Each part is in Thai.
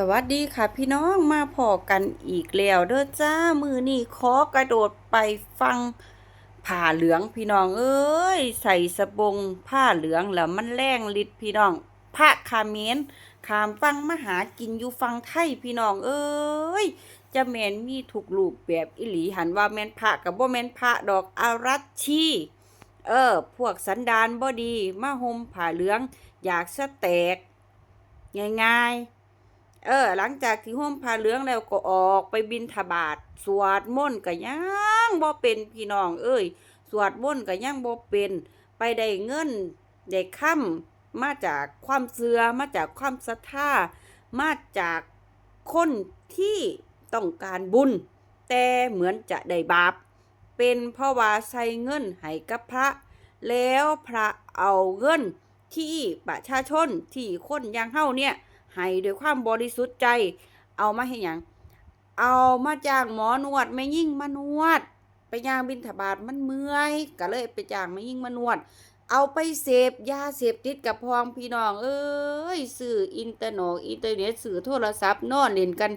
สวัสดีค่ะพี่น้องมาพอกันอีกแล้วเด้อจ้ามือนี่ขอกระโดดไปฟังผ้าเหลืองพี่น้องเอ้ย ใส่สบงผ้าเหลืองแล้วมันแรงฤทธิ์พี่น้องพระคาเมนขามฟังมหากินอยู่ฟังไทยพี่น้องเอ้ย จะแมนมีถูกรูปแบบอิหลีหันว่าแมนพระกับบ่แมนพระดอกอารัชชีเออ พวกสันดานบ่ดีมาห่มผ้าเหลือง อยากสะแตก ง่ายๆ เออ หลังจากที่ห่มผ้าเหลืองแล้วก็ออกไปบินทบาทสวดมนต์ก็ยังบ่เป็นพี่น้อง เอ้ย สวดมนต์ก็ยังบ่เป็น ไปได้เงินได้ค่ำมาจากความเสื่อมาจากความศรัทธามาจากคนที่ต้องการบุญ แต่เหมือนจะได้บาป เป็นเพราะว่าใส่เงินให้กับพระ แล้วพระเอาเงินที่ประชาชนที่คนอยังเฮาเนี่ย ให้ด้วยความบริสุทธิ์ใจ เอามาให้หยังเอามาจ้างหมอนวดไม่ยิ่งมานวด ไปย่างบินถบาทมันเมื่อยก็เลยไปจ้างไม่ยิ่งมานวด เอาไปเสพยาเสพติดกับพองพี่น้อง เอ้ยสื่ออินเตอร์โนอินเทอร์เน็ตสื่อโทรศัพท์นอนเล่นกัน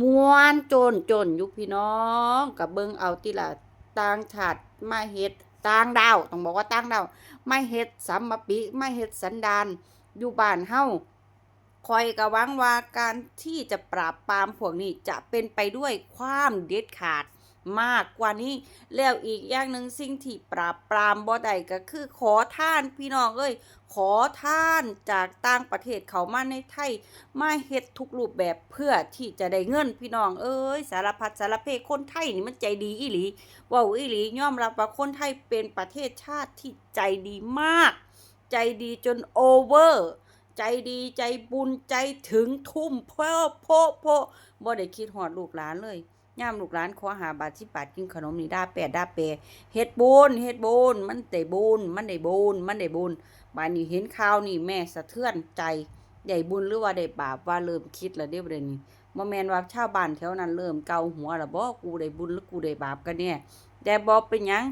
มวนจนจนอยู่พี่น้องกับเบิงเอาติละต่างชาติมาเฮ็ดต่างดาวต้องบอกว่าต่างดาวมาเฮ็ดสัมมปิมาเฮ็ดสันดานอยู่บ้านเฮา คอยกะหวังว่าการที่จะปราบปรามพวกนี้จะเป็นไปด้วยความเด็ดขาดมากกว่านี้ แล้วอีกอย่างหนึ่งสิ่งที่ปราบปรามบ่ได้ก็คือขอท่านพี่น้องเอ้ยขอท่านจากต่างประเทศเขามาในไทยมาเฮ็ดทุกรูปแบบเพื่อที่จะได้เงินพี่น้องเอ้ยสารพัดสารเพคนไทยนี่มันใจดีอีหลีว้าอีหลียอมรับว่าคนไทยเป็นประเทศชาติที่ใจดีมาก ใจดีจนโอเวอร์ ใจดีใจบุญใจถึงทุ่มโพโพโพบ่ได้คิดหอดลูกหลานเลยย่ามลูกหลานขอหาบาทสิบบาทกินขนมนี่ด้แปดด้เปเฮ็ดบุญเฮ็ดบุญมันได้บุญมันได้บุญมันได้บุญบานนี้เห็นข่าวนี่แม่สะเทือนใจใหญ่บุญหรือว่าได้บาปว่าเริ่มคิดแล้วเด้อประเด็นนี้บ่แมนว่าชาวบ้านแถวนั้นเริ่มเกาหัวแล้วบ่กูได้บุญหรือกูได้บาปกันแน่แต่บ่เป็นยัง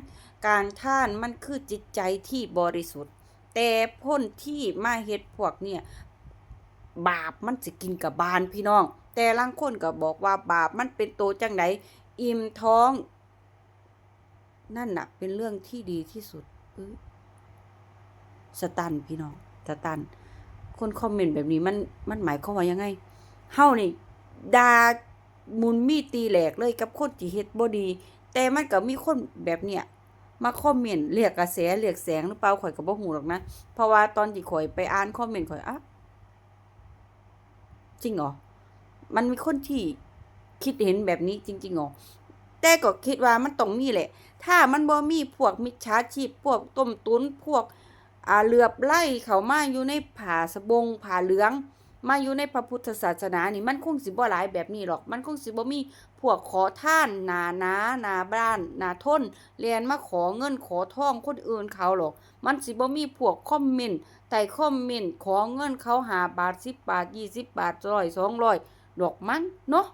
การท่านมันคือจิตใจที่บริสุทธิ์ แต่พ้นที่มาเฮ็ดพวกเนี่ยบาปมันสิกินกับบานพี่น้อง แต่ลางคนก็บอกว่าบาปมันเป็นโตจังไดอิ่มท้อง นั่นน่ะ เป็นเรื่องที่ดีที่สุดสตันพี่น้องสตัน คนคอมเมนต์แบบนี้มันมันหมายความว่ายังไงเฮานี่ดามุนมีตีแหลกเลยกับคนที่เฮ็ดบ่ดี แต่มันก็มีคนแบบเนี้ย มาคอมเมนต์เรียกกระแสเรียกแสงหรือเปล่าข่อยก็บ่ฮู้หรอกนะ เพราะว่าตอนที่ข่อยไปอ่านคอมเมนต์ข่อยอะจริงเหรอ มันมีคนที่คิดเห็นแบบนี้จริงๆเหรอแต่ก็คิดว่ามันต้องมีแหละ ถ้ามันบ่มีพวกมิจฉาชีพพวกต้มตุนพวกอ่าเหลือบไล่เขามาอยู่ในผ่าสบงผ่าเหลือง มาอยู่ในพระพุทธศาสนานี่มันคงสิบ่หลายแบบนี้หรอก มันคงสิบ่มีพวกขอท่านนานานาบ้านนาทนเรียนมาขอเงินขอทองคนอื่นเขาหรอก มันสิบ่มีพวกคอมเมนต์ใต้คอมเมนต์ขอเงินเขาหาบาทสิบบาทยี่สิบบาทร้อยสองร้อยดอกมันเนาะ